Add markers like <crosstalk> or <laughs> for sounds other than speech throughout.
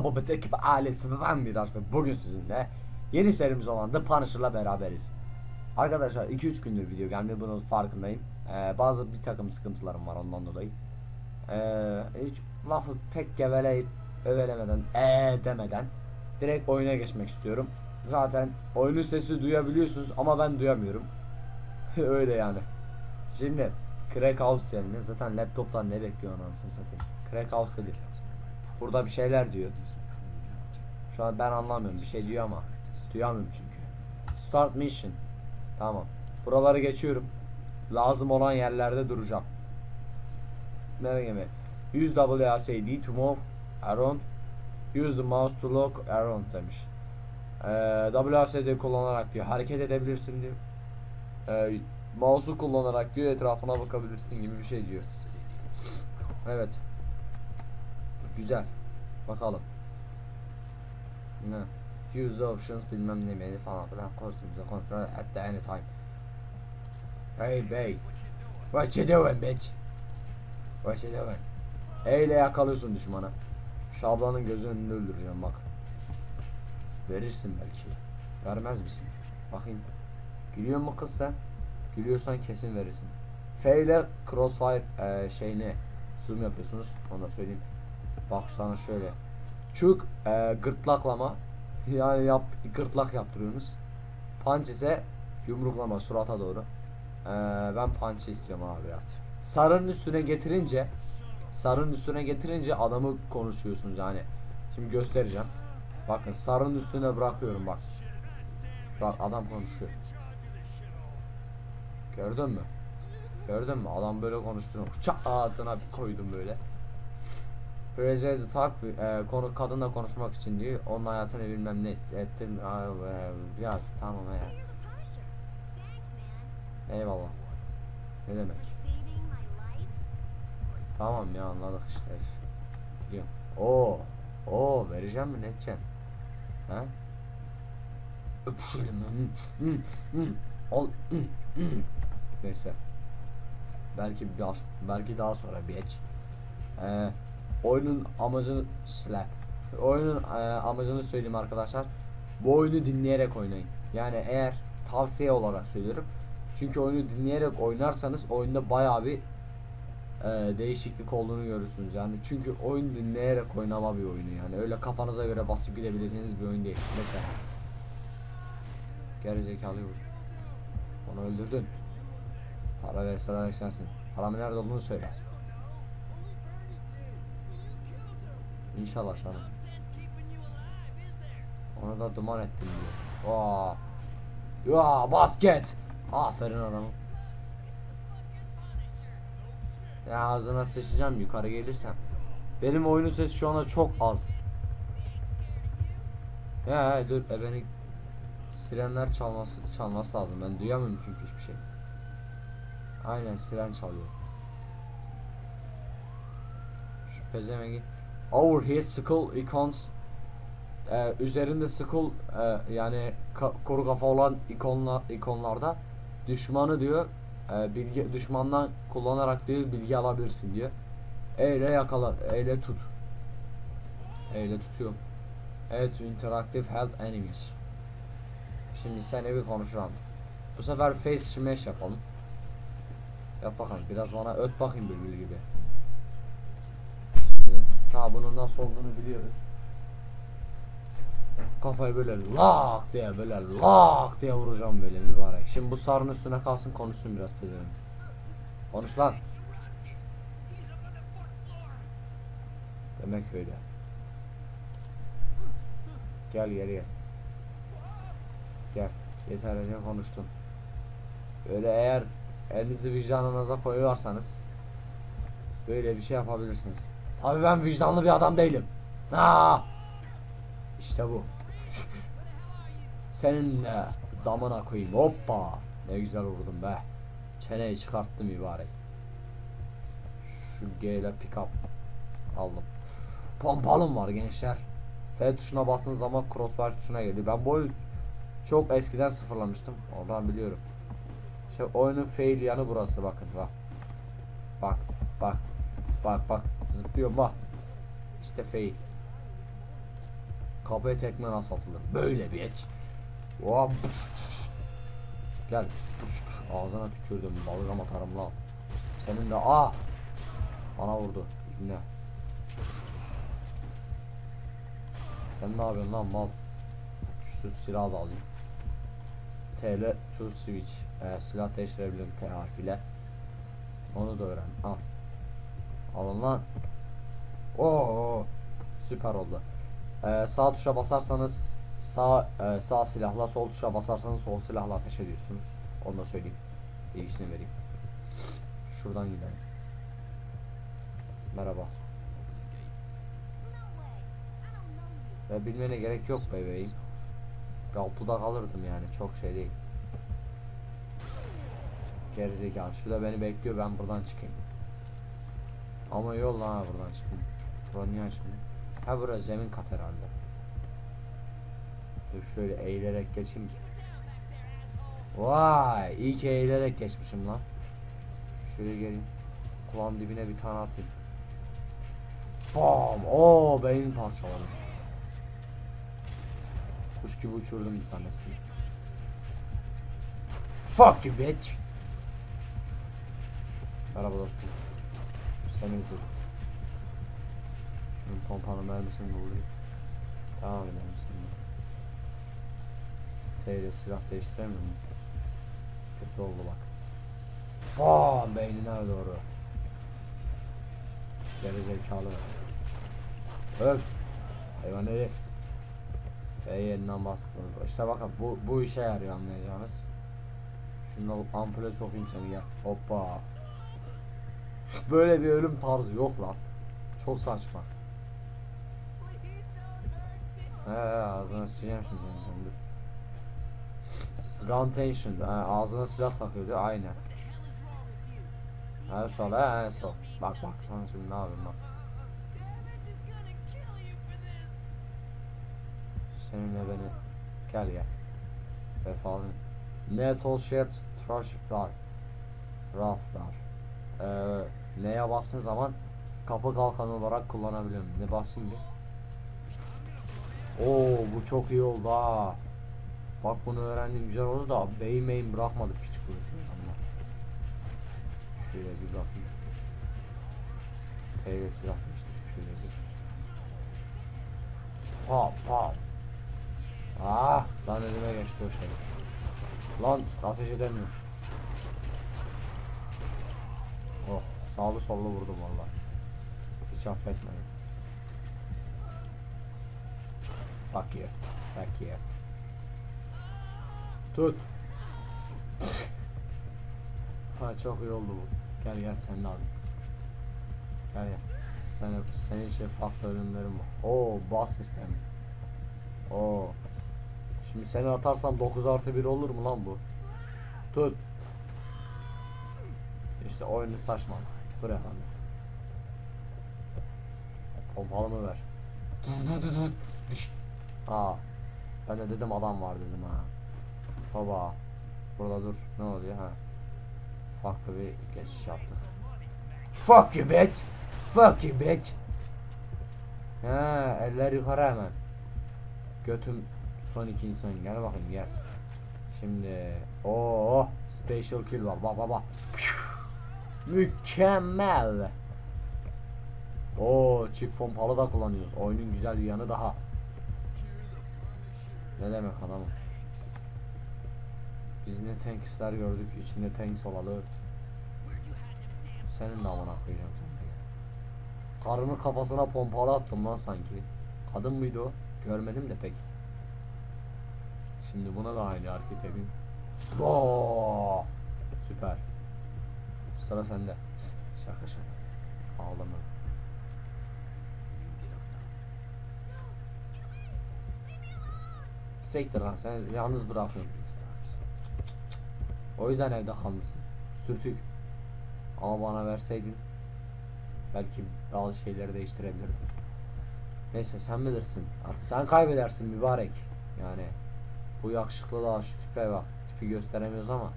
Merhaba bet ekip ailesi ben Miraç ve bugün sizinle yeni serimiz olan The Punisher'la beraberiz. Arkadaşlar 2-3 gündür video gelmiyor bunun farkındayım. Ee, bazı bir takım sıkıntılarım var ondan dolayı. Ee, hiç lafı pek geveleyip övelemeden ee demeden direkt oyuna geçmek istiyorum. Zaten oyunun sesi duyabiliyorsunuz ama ben duyamıyorum. <laughs> Öyle yani. Şimdi Crack House diyelim. Zaten laptoptan ne bekliyor anasını satayım. Crack House dedik. Burada bir şeyler diyor. Şu an ben anlamıyorum bir şey diyor ama duyamıyorum çünkü. Start mission. Tamam. Buraları geçiyorum. Lazım olan yerlerde duracağım. Merak etme. Use WASD to move around. Use the mouse to look around demiş. Ee, WASD kullanarak diyor hareket edebilirsin diyor. Ee, mouse'u kullanarak diyor etrafına bakabilirsin gibi bir şey diyor. Evet. Güzel. Bakalım. Ne? Use options bilmem ne meni falan filan. Costumes control at the any time. Hey bey. What you doing bitch? What you doing? Eyle yakalıyorsun düşmanı. Şu ablanın gözünün önünde öldüreceğim bak. Verirsin belki. Vermez misin? Bakayım. Gülüyor mu kız sen? Gülüyorsan kesin verirsin. F ile crossfire e, şeyini zoom yapıyorsunuz. Onu da söyleyeyim. Bak sana şöyle. Çuk e, gırtlaklama. Yani yap gırtlak yaptırıyorsunuz. Punch ise yumruklama surata doğru. E, ben punch istiyorum abi ya. Sarının üstüne getirince sarının üstüne getirince adamı konuşuyorsunuz yani. Şimdi göstereceğim. Bakın sarının üstüne bırakıyorum bak. Bak adam konuşuyor. Gördün mü? Gördün mü? Adam böyle konuşturuyor. Çat ağzına bir koydum böyle. Prezide tak e, konu kadınla konuşmak için diyor. Onun hayatını bilmem ne ettim. Ay, e, ya tamam ya. Eyvallah. Ne demek? Tamam ya anladık işte. Biliyorum. Oo. Oo vereceğim mi ne edeceksin? Ha? Öpüşelim. Hı. Al. Neyse. Belki biraz belki daha sonra bir geç. Ee, oyunun amacını slap. Oyunun e, amacını söyleyeyim arkadaşlar. Bu oyunu dinleyerek oynayın. Yani eğer tavsiye olarak söylüyorum. Çünkü oyunu dinleyerek oynarsanız oyunda bayağı bir e, değişiklik olduğunu görürsünüz. Yani çünkü oyun dinleyerek oynama bir oyunu yani. Öyle kafanıza göre basıp gidebileceğiniz bir oyun değil. Mesela Geri vur. Onu öldürdün. Para ver sıra sensin. Paramın nerede olduğunu söyle. İnşallah canım. Onu da duman ettim diyor. Vaa. Ya basket. Aferin adamım. Ya ağzına sıçacağım yukarı gelirsem. Benim oyunun sesi şu anda çok az. Ya dur e beni sirenler çalması çalması lazım. Ben duyamıyorum çünkü hiçbir şey. Aynen siren çalıyor. Şu pezevengi. Overhead skull icons. Ee, üzerinde skull e, yani ka koru kafa olan ikonla ikonlarda düşmanı diyor e, bilgi düşmandan kullanarak diyor bilgi alabilirsin diyor. Eyle yakala, eyle tut. Eyle tutuyorum. Evet, interactive health enemies. Şimdi seni bir konuşalım. Bu sefer face smash yapalım. Yap bakalım biraz bana öt bakayım bülbül gibi. Ta bunun nasıl olduğunu biliyoruz. Kafayı böyle lak diye böyle lak diye vuracağım böyle mübarek. Şimdi bu sarın üstüne kalsın konuşsun biraz pezevenk. Konuş lan. Demek öyle. Gel geri gel. Gel. Yeterince konuştun. Böyle eğer elinizi vicdanınıza koyuyorsanız böyle bir şey yapabilirsiniz. Abi ben vicdanlı bir adam değilim. Ha! İşte bu. Senin de damına koyayım. Hoppa. Ne güzel vurdum be. Çeneyi çıkarttım mübarek. Şu G ile pick up aldım. Pompalım var gençler. F tuşuna bastığınız zaman crossbar tuşuna geliyor. Ben bu oyunu çok eskiden sıfırlamıştım. Oradan biliyorum. İşte oyunun fail yanı burası bakın bak. Bak bak bak bak zıplıyorum bak. İşte fail. Kapıya tekme nasıl atılır? Böyle bir et. Hop. Gel. Ağzına tükürdüm. Balgam atarım lan. Senin de ah. Bana vurdu. Ne? Sen ne yapıyorsun lan mal? Şu silahı da alayım. TL to switch. Ee, silah değiştirebilirim T harfiyle. Onu da öğren. Al. Alın lan. Oo, süper oldu. Ee, sağ tuşa basarsanız sağ e, sağ silahla, sol tuşa basarsanız sol silahla ateş ediyorsunuz. Onu da söyleyeyim. Bilgisini vereyim. Şuradan gidelim. Merhaba. Ya bilmene gerek yok bebeğim. Altıda kalırdım yani çok şey değil. Gerizekalı. Şurada beni bekliyor ben buradan çıkayım. Ama yol ha buradan çıkayım. Bura niye açıldı? Ha burası zemin kat herhalde. Dur şöyle eğilerek geçeyim ki. Vay iyi ki eğilerek geçmişim lan. Şöyle geleyim. Kulağın dibine bir tane atayım. Bam! Oo beyin parçaladım. Kuş gibi uçurdum bir tanesini. Fuck you bitch. Merhaba dostum. Seni üzüldüm. Şunun pompanın mermisini bulayım. Devam edelim şimdi. Silah değiştiremiyor mu? Kötü oldu bak. Bam beynine doğru. Geri zekalı. Öp. Hayvan herif. Ve yeniden bastınız. İşte bakın bu bu işe yarıyor anlayacağınız. Şunu ampule sokayım seni gel. Hoppa. Böyle bir ölüm tarzı yok lan. Çok saçma. He ağzına sıçacağım şimdi dur. Gun tension. He, ağzına silah takıyordu aynen. Ha sol he he sol. Bak bak sana şimdi ne yapayım bak. Seninle beni gel gel. Vefalı. Net all shit trashlar. Raflar. Ee, neye bastığın zaman kapı kalkan olarak kullanabiliyorum. Ne basayım bir? Oo bu çok iyi oldu ha. Bak bunu öğrendim güzel oldu da beyin beyin bırakmadık küçük kurusu ama. Şöyle bir bakayım. TV silah değiştirdik şöyle bir. Pop pop. Ah lan önüme geçti o şey. Lan ateş edemiyorum. Oh sağlı sollu vurdum valla. Hiç affetmedim. Fuck you. Fuck you. Tut. ha çok iyi oldu bu. Gel gel sen al. Gel gel. Sen, senin için farklı ürünlerim var. Oo bas sistemi. Oo. Şimdi seni atarsam 9 artı 1 olur mu lan bu? Tut. İşte oyunu saçma. Dur efendim. Pompalımı ver. Aa. Ben de dedim adam var dedim ha. Baba. Burada dur. Ne oluyor ha? Farklı bir geçiş yaptık. Fuck you bitch. Fuck you bitch. Ha, eller yukarı hemen. Götüm son iki insan. Gel bakayım gel. Şimdi o special kill var. Bak bak bak. Mükemmel. O çift pompalı da kullanıyoruz. Oyunun güzel bir yanı daha. Ne demek adamım? Biz ne tankisler gördük, içinde tanks olalı. Senin de amına koyacağım sen de. Karının kafasına pompalı attım lan sanki. Kadın mıydı o? Görmedim de pek. Şimdi buna da aynı. Oo! Süper. Sıra sende. Şaka şaka. Ağlama. Sektir lan sen yalnız bırakıyorum. O yüzden evde kalmışsın. Sürtük. Ama bana verseydin belki bazı şeyleri değiştirebilirdim. Neyse sen bilirsin. Artık sen kaybedersin mübarek. Yani bu yakışıklılığa şu tipe bak. Tipi gösteremiyoruz ama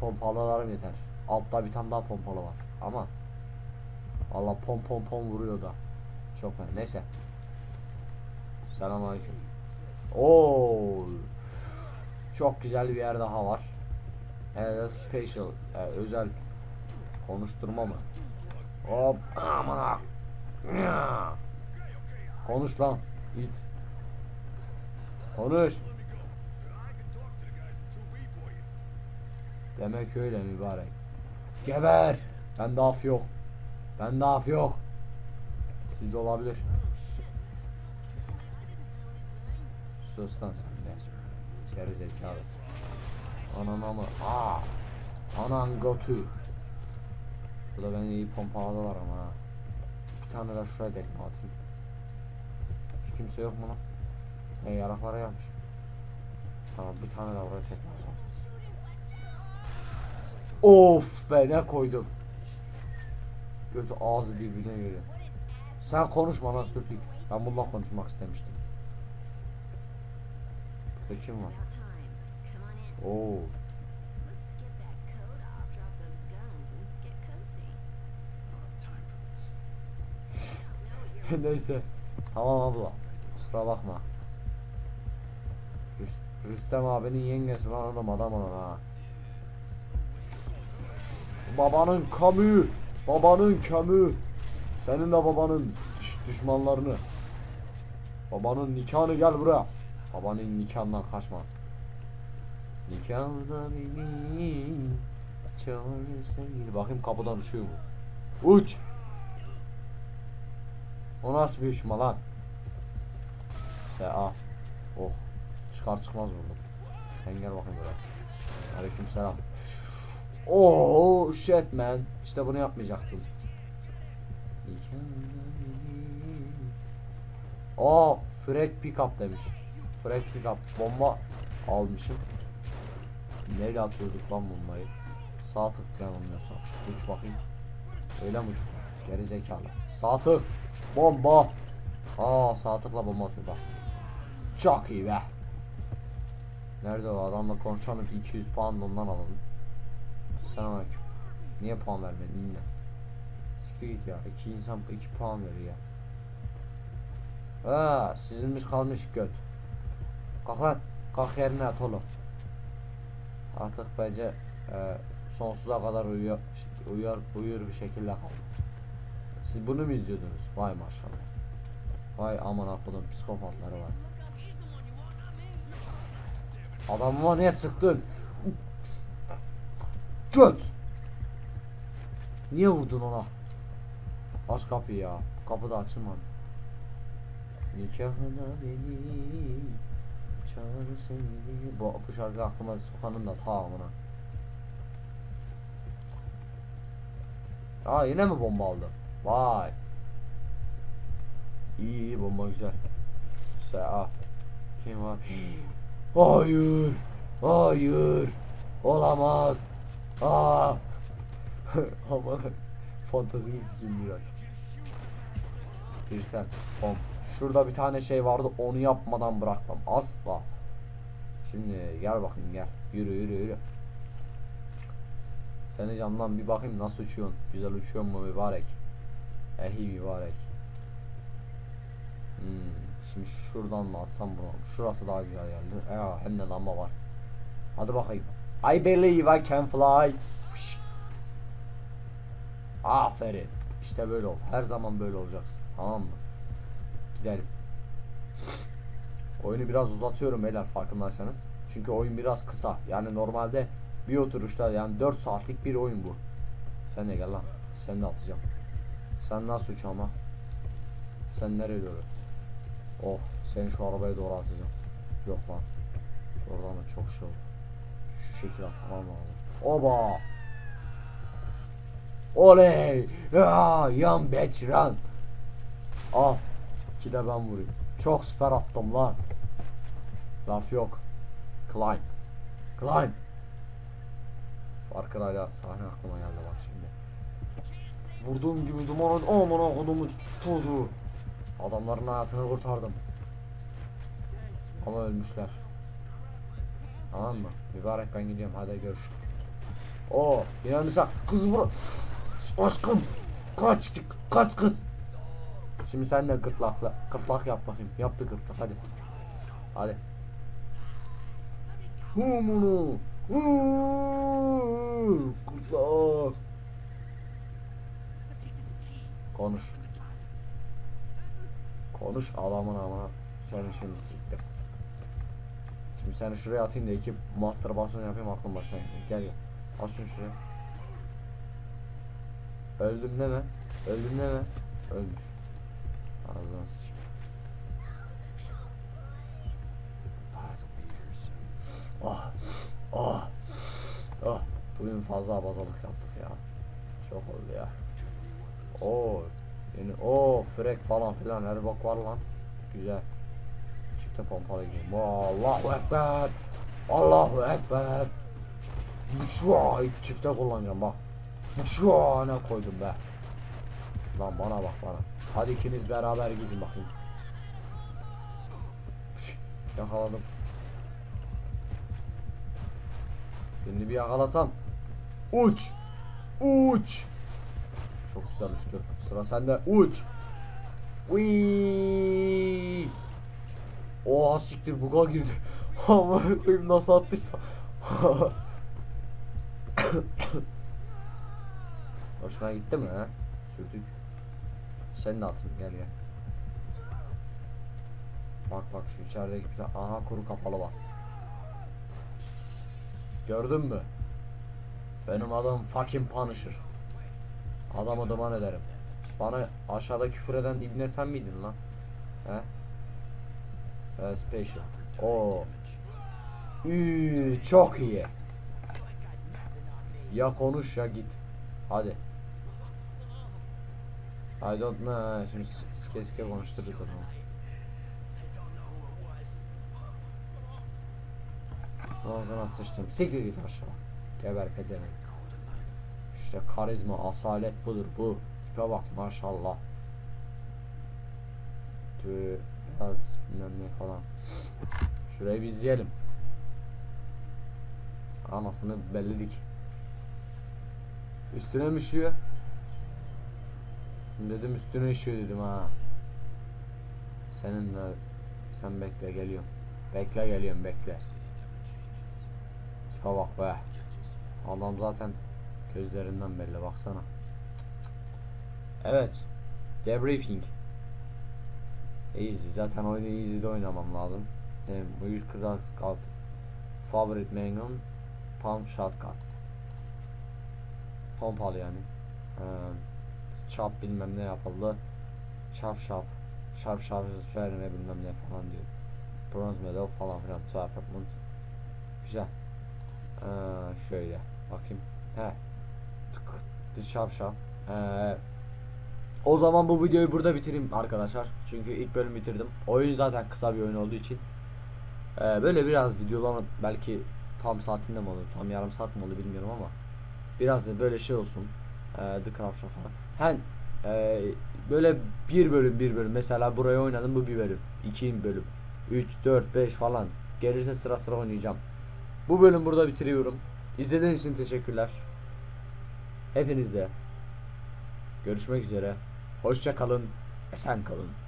pompalılarım yeter. Altta bir tane daha pompalı var. Ama Allah pom pom pom vuruyor da. Çok fena. Neyse. Selamünaleyküm. Oo. Çok güzel bir yer daha var. Evet, special, e, özel konuşturma mı? Hop, aman. Konuş lan, it. Konuş. Demek öyle mübarek. Geber. Bende af yok. Bende af yok. Sizde olabilir. Sus sen de. Geri zekalı. Anana mı? Aa. Anan götü. Burada beni iyi pompaladılar ama. Bir tane de şuraya tekme atayım. Hiç kimse yok mu lan? Ne yaraklara yapmış. Tamam bir tane de oraya tekme atalım. Of be ne koydum. Götü ağzı birbirine giriyor. Sen konuşma lan sürtük. Ben bununla konuşmak istemiştim. And get cozy. <laughs> Neyse. Tamam abla. Kusura bakma. Rüst- Rüstem abinin yengesi lan oğlum adam olan ha. Babanın kamü. Babanın kamü. Senin de babanın düş- düşmanlarını. Babanın nikahını gel buraya. Babanın nikahından kaçma. Nikahına beni çağır sevgili. Bakayım kapıdan uçuyor mu? Uç. O nasıl bir uçma lan? Sen ah. Oh. Çıkar çıkmaz vurdum. Sen gel bakayım buraya. Aleyküm selam. Oh shit man. İşte bunu yapmayacaktım. Oh Frek pickup demiş. Frek pickup bomba almışım. Neyle atıyorduk lan bombayı? Sağ tık yanılmıyorsam. Uç bakayım. Öyle mi uç? Geri zekalı. Sağ tık. Bomba. Aa sağ tıkla bomba atıyor bak. Çok iyi be. Nerede o adamla konuşalım ki 200 puan da ondan alalım. Selamünaleyküm. Niye puan vermedin yine? Siktir git ya. İki insan iki puan veriyor ya. Aa, süzülmüş kalmış göt. Kalk lan. Kalk yerine yat oğlum. Artık bence e, sonsuza kadar uyuyor, uyuyor, uyur bir şekilde kaldı. Siz bunu mu izliyordunuz? Vay maşallah. Vay aman akıllım psikopatları var. Adamıma niye sıktın? Göt! Niye vurdun ona? Aç kapıyı ya. Kapı da açılmadı. Nikahına beni çağır seni. Bu, bu şarkı aklıma sokanın da tamamına. Aa yine mi bomba aldı? Vay. İyi iyi bomba güzel. Sa Kim var? Hayır. Hayır. Olamaz. Aa. <laughs> Ama fantazini sikeyim biraz. Bir sen. Bom. Şurada bir tane şey vardı onu yapmadan bırakmam. Asla. Şimdi gel bakayım gel. Yürü yürü yürü. Seni camdan bir bakayım nasıl uçuyorsun. Güzel uçuyor mu mübarek. Ehi mübarek. Hmm. Şimdi şuradan mı atsam buradan. Şurası daha güzel geldi. Ya hem de lamba var. Hadi bakayım. I believe I can fly. Fışk. Aferin. İşte böyle ol. Her zaman böyle olacaksın. Tamam mı? Gidelim. Oyunu biraz uzatıyorum beyler farkındaysanız. Çünkü oyun biraz kısa. Yani normalde bir oturuşta yani 4 saatlik bir oyun bu. Sen de gel lan. Sen de atacağım. Sen nasıl uç ama? Sen nereye doğru? Oh seni şu arabaya doğru atacağım. Yok lan. Oradan da çok şey oldu. Şu şekilde atamam lazım. Oba! Oley! Ya, yan beç run. Al. İki de ben vurayım. Çok süper attım lan. Laf yok. Climb. Climb. Arkadaşlar sahne aklıma geldi bak şimdi. Vurduğum gibi duman aman kodumun çocuğu. Adamların hayatını kurtardım. Ama ölmüşler. Tamam mı? Mübarek ben gidiyorum hadi görüşürüz. O yine misal kız vur. Aşkım kaç kaç kız. Şimdi sen de gırtlakla gırtlak yap bakayım. Yap bir gırtlak hadi. Hadi. Humunu. Kurtlar. Konuş. Konuş adamın amına. Seni şimdi siktim. Şimdi seni şuraya atayım da iki mastürbasyon yapayım aklım başına gelsin. Gel gel. At şunu şuraya. Öldüm deme. Öldüm deme. Ölmüş. Ağzına sıçayım. Oh. Oh. Oh. Bugün fazla abazalık yaptık ya. Çok oldu ya. Oo. Yani o frek falan filan her bok var lan. Güzel. Çıktı pompalı gibi. Allahu ekber. Allahu ekber. Şua çifte kullanacağım bak. Şua ne koydum be. Lan bana bak bana. Hadi ikiniz beraber gidin bakayım. Yakaladım. Şimdi bir yakalasam. Uç. Uç. Çok güzel uçtu. Sıra sende. Uç. Wii. Oha siktir buga girdi. <laughs> Ama koyayım nasıl attıysa. <coughs> Ha? Sürdük. Sen de atayım gel gel. Bak bak şu içerideki bir tane aha kuru kafalı var. Gördün mü? Benim adam fucking Punisher. Adamı duman ederim. Bana aşağıda küfür eden ibne sen miydin lan? He? He special. Oo. Üü, çok iyi. Ya konuş ya git. Hadi. I don't know. Şimdi sike sike konuştururuz adamı. Ağzına sıçtım. Siktir git aşağı. Geber pezevenk. İşte karizma, asalet budur bu. Tipe bak maşallah. Tüh, evet, bilmem ne falan. Şurayı bir izleyelim. Anasını belledik. Üstüne mi üşüyor? Dedim üstüne üşüyor dedim ha. Senin de sen bekle geliyorum. Bekle geliyorum bekle. Tipe bak be. Adam zaten gözlerinden belli baksana. Evet. Debriefing. Easy. Zaten oyunu easy'de oynamam lazım. Benim bu 146 favorite magnum pump shotgun. Pompalı yani. Ee, çap bilmem ne yapıldı. Şap şap. Şap şap verme bilmem ne falan diyor. Bronze medal falan filan. Two apartment. Güzel. Ee, şöyle bakayım. He. Tık. Şap şap. Ee, o zaman bu videoyu burada bitireyim arkadaşlar. Çünkü ilk bölüm bitirdim. Oyun zaten kısa bir oyun olduğu için. Ee, böyle biraz videolanıp belki tam saatinde mi olur, tam yarım saat mi olur bilmiyorum ama biraz da böyle şey olsun. Ee, The Corruption falan. Hem e, böyle bir bölüm bir bölüm mesela buraya oynadım bu bir bölüm. iki bölüm. 3, 4, 5 falan. Gelirse sıra sıra oynayacağım. Bu bölüm burada bitiriyorum. İzlediğiniz için teşekkürler. Hepinizle görüşmek üzere. Hoşça kalın. Esen kalın.